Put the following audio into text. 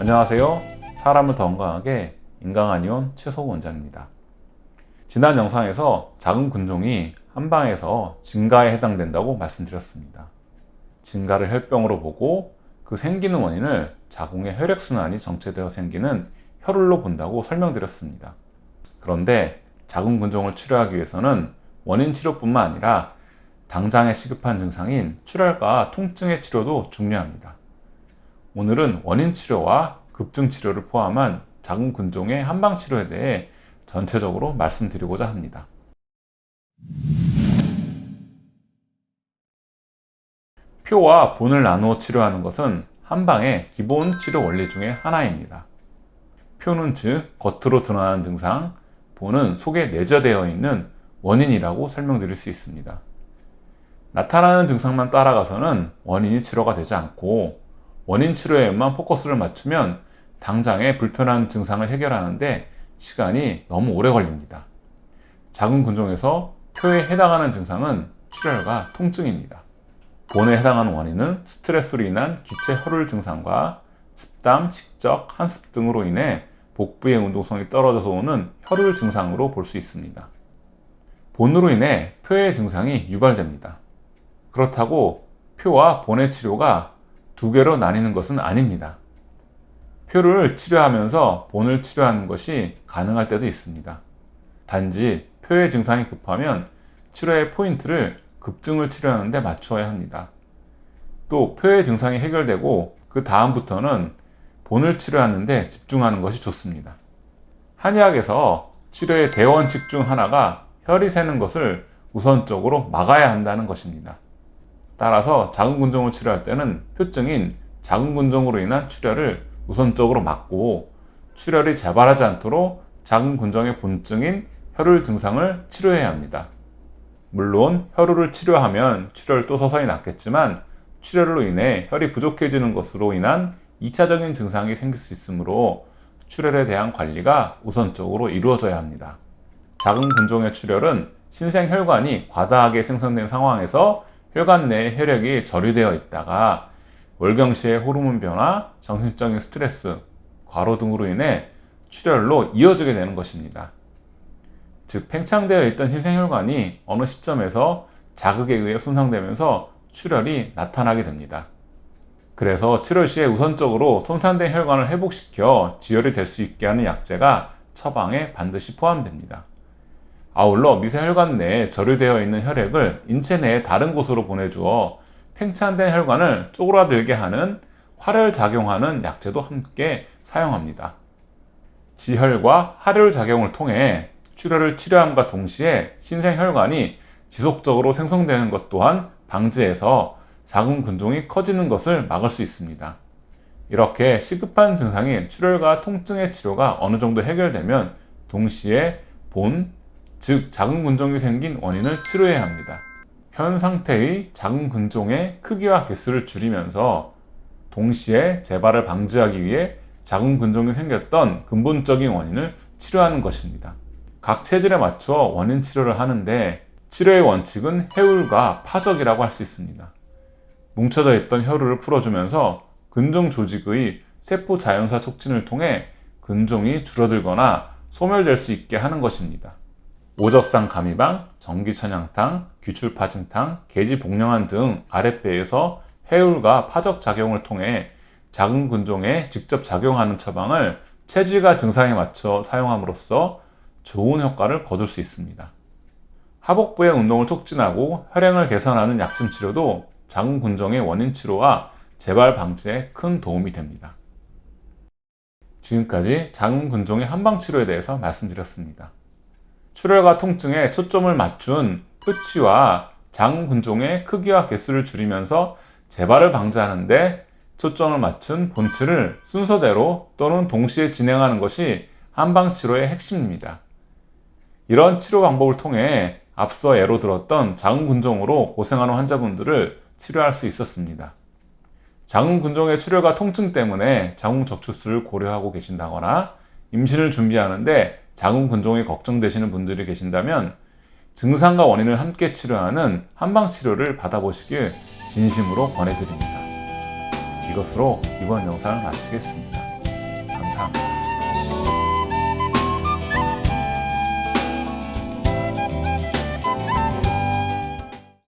안녕하세요. 사람을 더 건강하게 인강한 의원 최소 원장입니다. 지난 영상에서 작은 군종이 한방에서 증가에 해당된다고 말씀드렸습니다. 증가를 혈병으로 보고 그 생기는 원인을 자궁의 혈액순환이 정체되어 생기는 혈울로 본다고 설명드렸습니다. 그런데 자궁 군종을 치료하기 위해서는 원인 치료뿐만 아니라 당장에 시급한 증상인 출혈과 통증의 치료도 중요합니다. 오늘은 원인 치료와 급증 치료를 포함한 자궁 군종의 한방 치료에 대해 전체적으로 말씀드리고자 합니다. 표와 본을 나누어 치료하는 것은 한방의 기본 치료 원리 중에 하나입니다. 표는 즉 겉으로 드러나는 증상, 본은 속에 내재되어 있는 원인이라고 설명드릴 수 있습니다. 나타나는 증상만 따라가서는 원인이 치료가 되지 않고 원인 치료에만 포커스를 맞추면 당장의 불편한 증상을 해결하는데 시간이 너무 오래 걸립니다. 작은 군종에서 표에 해당하는 증상은 출혈과 통증입니다. 본에 해당하는 원인은 스트레스로 인한 기체 혈울 증상과 습담, 식적, 한습 등으로 인해 복부의 운동성이 떨어져서 오는 혈울 증상으로 볼 수 있습니다. 본으로 인해 표의 증상이 유발됩니다. 그렇다고 표와 본의 치료가 두 개로 나뉘는 것은 아닙니다. 표를 치료하면서 본을 치료하는 것이 가능할 때도 있습니다. 단지 표의 증상이 급하면 치료의 포인트를 급증을 치료하는 데 맞추어야 합니다. 또 표의 증상이 해결되고 그 다음부터는 본을 치료하는데 집중하는 것이 좋습니다. 한의학에서 치료의 대원칙 중 하나가 혈이 새는 것을 우선적으로 막아야 한다는 것입니다. 따라서 작은 군종을 치료할 때는 표증인 작은 군종으로 인한 출혈을 우선적으로 막고 출혈이 재발하지 않도록 작은 군종의 본증인 혈울 증상을 치료해야 합니다. 물론 혈울을 치료하면 출혈도 서서히 낫겠지만 출혈로 인해 혈이 부족해지는 것으로 인한 2차적인 증상이 생길 수 있으므로 출혈에 대한 관리가 우선적으로 이루어져야 합니다. 작은 군종의 출혈은 신생혈관이 과다하게 생성된 상황에서 혈관 내에 혈액이 저류되어 있다가 월경시의 호르몬 변화, 정신적인 스트레스, 과로 등으로 인해 출혈로 이어지게 되는 것입니다. 즉 팽창되어 있던 신생혈관이 어느 시점에서 자극에 의해 손상되면서 출혈이 나타나게 됩니다. 그래서 치료 시에 우선적으로 손상된 혈관을 회복시켜 지혈이 될 수 있게 하는 약제가 처방에 반드시 포함됩니다. 아울러 미세혈관 내에 저류되어 있는 혈액을 인체 내의 다른 곳으로 보내주어 팽창된 혈관을 쪼그라들게 하는 활혈 작용하는 약제도 함께 사용합니다. 지혈과 활혈 작용을 통해 출혈을 치료함과 동시에 신생혈관이 지속적으로 생성되는 것 또한 방지해서 자궁 근종이 커지는 것을 막을 수 있습니다. 이렇게 시급한 증상인 출혈과 통증의 치료가 어느 정도 해결되면 동시에 본, 즉 자궁 근종이 생긴 원인을 치료해야 합니다. 현 상태의 자궁 근종의 크기와 개수를 줄이면서 동시에 재발을 방지하기 위해 자궁 근종이 생겼던 근본적인 원인을 치료하는 것입니다. 각 체질에 맞춰 원인 치료를 하는데 치료의 원칙은 해울과 파적이라고 할 수 있습니다. 뭉쳐져 있던 혈울을 풀어주면서 근종 조직의 세포 자연사 촉진을 통해 근종이 줄어들거나 소멸될 수 있게 하는 것입니다. 오적상 가미방, 전기천양탕, 귀출파진탕, 계지복령한 등 아랫배에서 해울과 파적 작용을 통해 작은 근종에 직접 작용하는 처방을 체질과 증상에 맞춰 사용함으로써 좋은 효과를 거둘 수 있습니다. 하복부의 운동을 촉진하고 혈행을 개선하는 약침 치료도 작은 군종의 원인 치료와 재발 방지에 큰 도움이 됩니다. 지금까지 작은 군종의 한방 치료에 대해서 말씀드렸습니다. 출혈과 통증에 초점을 맞춘 표치와 장 군종의 크기와 개수를 줄이면서 재발을 방지하는데 초점을 맞춘 본치를 순서대로 또는 동시에 진행하는 것이 한방 치료의 핵심입니다. 이런 치료 방법을 통해 앞서 예로 들었던 장은 군종으로 고생하는 환자분들을 치료할 수 있었습니다. 군종의 출혈과 통증 때문에 장ung 적출수를 고려하고 계신다거나 임신을 준비하는데 장은 군종이 걱정되시는 분들이 계신다면 증상과 원인을 함께 치료하는 한방 치료를 받아보시길 진심으로 권해드립니다. 이것으로 이번 영상을 마치겠습니다. 감사합니다.